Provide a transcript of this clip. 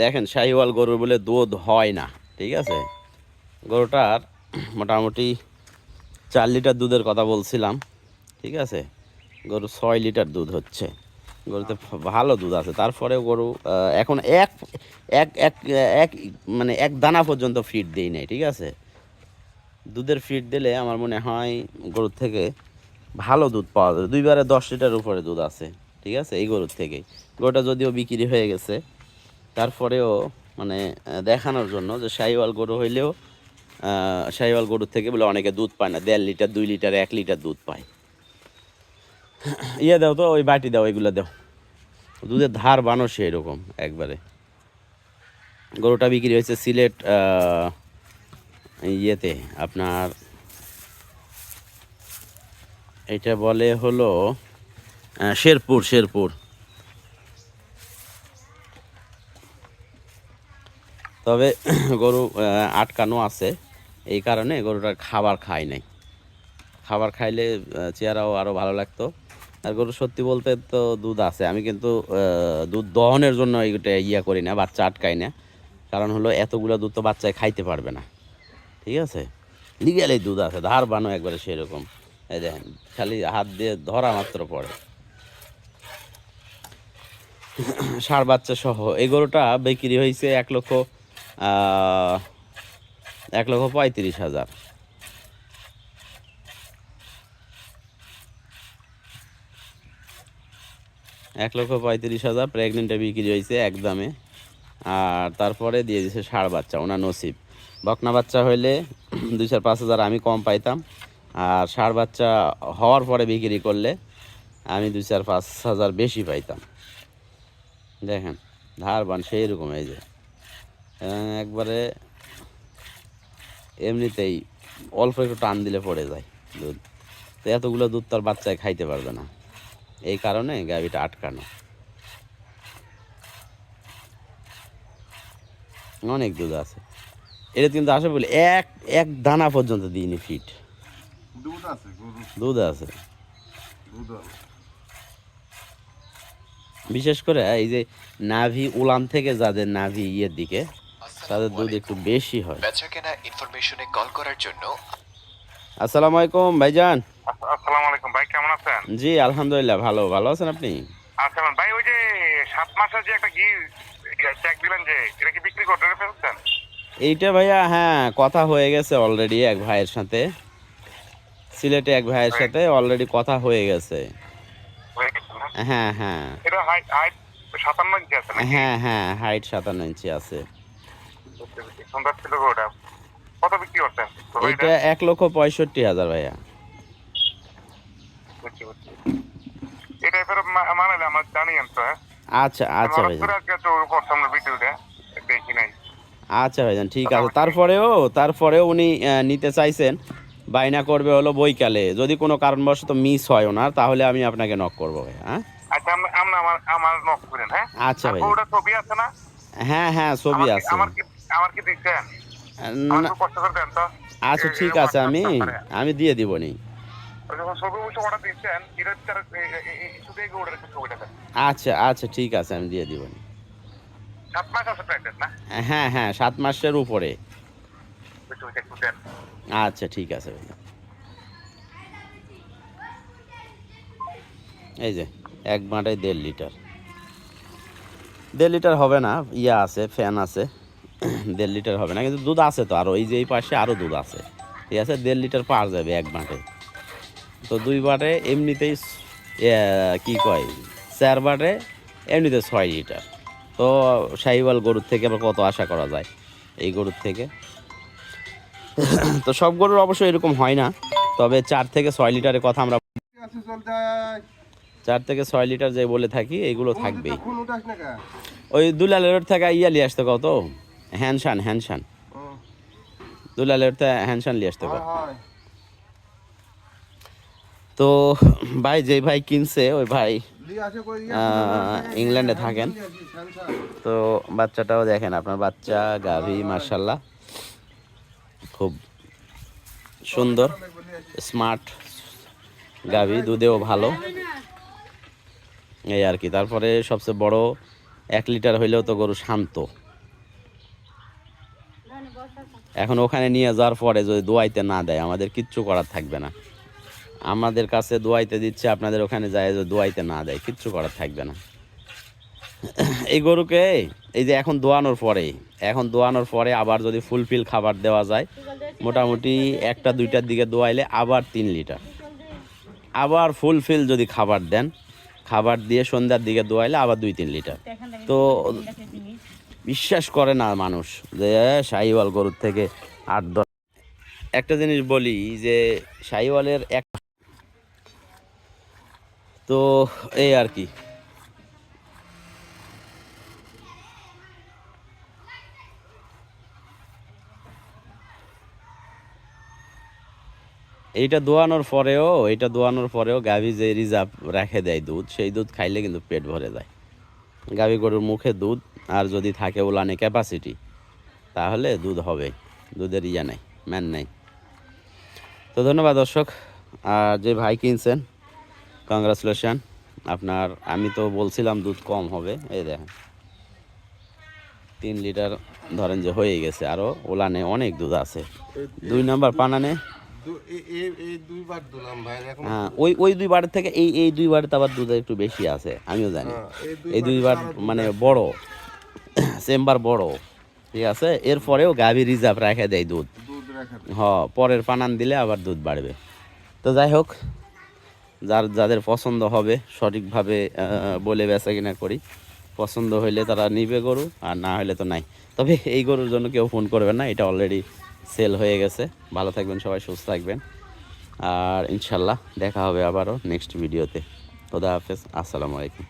দেখেন শাহিওয়াল গরু বলে দুধ হয় না, ঠিক আছে? গরুটার মোটামুটি চার লিটার দুধের কথা বলছিলাম, ঠিক আছে? গরু ছয় লিটার দুধ হচ্ছে। গরুতে ভালো দুধ আছে। তারপরেও গরু এখন এক এক এক এক মানে এক দানা পর্যন্ত ফিট দেই নাই, ঠিক আছে? দুধের ফিট দিলে আমার মনে হয় গরুর থেকে ভালো দুধ পাওয়া যাবে। দুইবারে দশ লিটার উপরে দুধ আছে, ঠিক আছে? এই গরুর থেকেই। গরুটা যদিও বিক্রি হয়ে গেছে তারপরেও মানে দেখানোর জন্য যে শাহিওয়াল গরু হইলেও শাহিওয়াল গরুর থেকে বলে অনেকে দুধ পায় না, দেড় লিটার, দুই লিটার, এক লিটার দুধ পায়। ইয়ে দাও তো, ওই বাটি দাও, এগুলো দাও। দুধের ধার বানো সে এরকম একবারে। গরুটা বিক্রি হয়েছে সিলেট ইয়েতে, আপনার, এটা বলে হলো শেরপুর শেরপুর। তবে গরু আটকানো আছে। এই কারণে গরুটার খাবার খায় নাই। খাবার খাইলে চেহারাও আরও ভালো লাগতো। আর গরু সত্যি বলতে তো দুধ আছে। আমি কিন্তু দুধ দহনের জন্য এইটা ইয়া করি না, বাচ্চা আটকাই না। কারণ হলো এতগুলো দুধ তো বাচ্চায় খাইতে পারবে না। ঠিক আছে? লিগেলেই দুধ আছে, ধার বানো একবারে সেরকম। এই দেখেন, খালি হাত দিয়ে ধরা মাত্র পড়ে। সার বাচ্চা সহ, এই গরুটা বিক্রি হয়েছে এক লক্ষ এক লক্ষ পঁয়ত্রিশ হাজার। এক লক্ষ পঁয়ত্রিশ হাজার প্রেগনেন্টে বিক্রি হয়েছে এক দামে আর তারপরে দিয়ে দিয়েছে ষাড় বাচ্চা, ওনার নসিব। বকনা বাচ্চা হইলে দুই চার পাঁচ হাজার আমি কম পাইতাম। আর ষাড় বাচ্চা হওয়ার পরে বিক্রি করলে আমি দুই চার পাঁচ হাজার বেশি পাইতাম। দেখেন, ধার বান সেই রকম এই যে। একবারে এমনিতেই অল্প একটু টান দিলে পড়ে যায় দুধ। তো এতগুলো দুধ তার বাচ্চায় খাইতে পারবে না। এই কারণে গাভিটা আটকানো। অনেক দুধ আছে। এটা কিন্তু আসে বলে এক এক দানা পর্যন্ত দিইনি ফিট দুধ আছে দুধ আছে। দুধ আছে। বিশেষ করে এই যে নাভি উলান থেকে যাদের নাভি ইয়ের দিকে তাদের দুধ একটু বেশি হয়। বেচা কেনা ইনফরমেশনে কল করার জন্য আসসালামু আলাইকুম ভাইজান। আসসালামু আলাইকুম ভাই কেমন আছেন? জি আলহামদুলিল্লাহ ভালো। ভালো আছেন আপনি? আচ্ছা ভাই ওই যে সাত মাসের যে একটা ঘি চেক দিলেন যে এটা কি বিক্রি করতে ফেলছেন? এইটা ভাইয়া হ্যাঁ কথা হয়ে গেছে অলরেডি এক ভাইয়ের সাথে। সিলেটে এক ভাইয়ের সাথে অলরেডি কথা হয়ে গেছে। হয়ে? হ্যাঁ হ্যাঁ। এটা হাইট হাইট সাতান্ন ইঞ্চি আছে হ্যাঁ হ্যাঁ হাইট সাতান্ন ইঞ্চি আছে। সুন্দর ছিল ওটা কত বিক্রি করছেন? এটা এক লক্ষ পঁয়ষট্টি হাজার ভাইয়া। বুঝছি বুঝছি। এটা এবার মানালে আমার জানিয়েন তো হ্যাঁ? আচ্ছা আচ্ছা নাই। আচ্ছা ভাইজান ঠিক আছে। তারপরেও তারপরেও উনি নিতে চাইছেন বাইনা করবে হলো বইকালে যদি কোনো কারণবশত মিস হয় ওনার তাহলে আমি আপনাকে নক করব ভাই হ্যাঁ? আচ্ছা আমরা আমরা নক করেন হ্যাঁ? আচ্ছা ভাই ওটা ছবি আছে না? হ্যাঁ হ্যাঁ ছবি আছে। আমার আমার কি দিচ্ছেন কষ্ট করে দেন তো। আচ্ছা ঠিক আছে আমি আমি দিয়ে দিব নি। আচ্ছা আচ্ছা ঠিক আছে আমি দিয়ে দিব নি। হ্যাঁ হ্যাঁ সাত মাসের উপরে। আচ্ছা ঠিক আছে এই যে এক বাঁটায় দেড় লিটার। দেড় লিটার হবে না ইয়া আছে ফ্যান আছে। দেড় লিটার হবে না কিন্তু দুধ আছে তো আরও এই যে এই পাশে আরও দুধ আছে। ঠিক আছে? দেড় লিটার পার যাবে এক বাটে। তো দুই বাটে এমনিতেই কি কয়? চার বাটে এমনিতে ছয় লিটার। তো শাহিওয়াল গরুর থেকে আবার কত আশা করা যায় এই গরুর থেকে? তো সব গরুর অবশ্য এরকম হয় না তবে চার থেকে ছয় লিটারের কথা আমরা চার থেকে ছয় লিটার যে বলে থাকি এগুলো থাকবেই। ওই দুলালের থেকে ইয়ালি আসতে কত হ্যানশান হ্যানশান। দুলালের থেকে হ্যানশান লিয়ে আসতে হয় তো ভাই যে ভাই কিনছে ওই ভাই ইংল্যান্ডে থাকেন। তো বাচ্চাটাও দেখেন আপনার বাচ্চা গাভী মার্শাল্লাহ খুব সুন্দর স্মার্ট গাভী দুধেও ভালো। এই আর কি তারপরে সবচেয়ে বড় এক লিটার হইলেও তো গরু শান্ত। এখন ওখানে নিয়ে যাওয়ার পরে যদি দোয়াইতে না দেয়, আমাদের কিচ্ছু করার থাকবে না। আমাদের কাছে দোয়াইতে দিচ্ছে, আপনাদের ওখানে যায় যদি দোয়াইতে না দেয়, কিচ্ছু করার থাকবে না। এই গরুকে, এই যে এখন দোয়ানোর পরে, এখন দোয়ানোর পরে আবার যদি ফুলফিল খাবার দেওয়া যায়, মোটামুটি একটা দুইটার দিকে দোয়াইলে আবার তিন লিটার। আবার ফুলফিল যদি খাবার দেন, খাবার দিয়ে সন্ধ্যার দিকে দোয়াইলে আবার দুই তিন লিটার। তো বিশ্বাস করে না মানুষ যে শাহিওয়াল গরুর থেকে আট দশ একটা জিনিস বলি যে শাহিওয়ালের এক তো এই আর কি। এইটা দোয়ানোর পরেও, এইটা দোয়ানোর পরেও গাভী যে রিজার্ভ রেখে দেয় দুধ, সেই দুধ খাইলে কিন্তু পেট ভরে যায়। গাভী গরুর মুখে দুধ আর যদি থাকে উলানে ক্যাপাসিটি তাহলে দুধ হবে। দুধের ইয়া নেই ম্যান নেই। তো ধন্যবাদ দর্শক। আর যে ভাই কিনছেন কংগ্রাচুলেশন আপনার আমি তো বলছিলাম দুধ কম হবে। এই দেখেন তিন লিটার ধরেন যে হয়ে গেছে আরও ওলানে অনেক দুধ আছে। দুই নাম্বার পানানে? দুইবার হ্যাঁ ওই ওই দুই বারের থেকে এই এই দুই বারে আবার দুধ একটু বেশি আছে আমিও জানি। হ্যাঁ, এই দুইবার দুইবার আরও দুধ মানে বড়। চেম্বার বড় ঠিক আছে? এরপরেও গাভী রিজার্ভ রেখে দেয় দুধ। হ পরের পানান দিলে আবার দুধ বাড়বে। তো যাই হোক যার যাদের পছন্দ হবে সঠিকভাবে বলে বেচা কিনা করি। পছন্দ হইলে তারা নিবে গরু আর না হলে তো নাই। তবে এই গরুর জন্য কেউ ফোন করবেন না এটা অলরেডি সেল হয়ে গেছে। ভালো থাকবেন সবাই সুস্থ থাকবেন। আর ইনশাল্লাহ দেখা হবে আবারও নেক্সট ভিডিওতে খোদা হাফেজ আসসালামু আলাইকুম।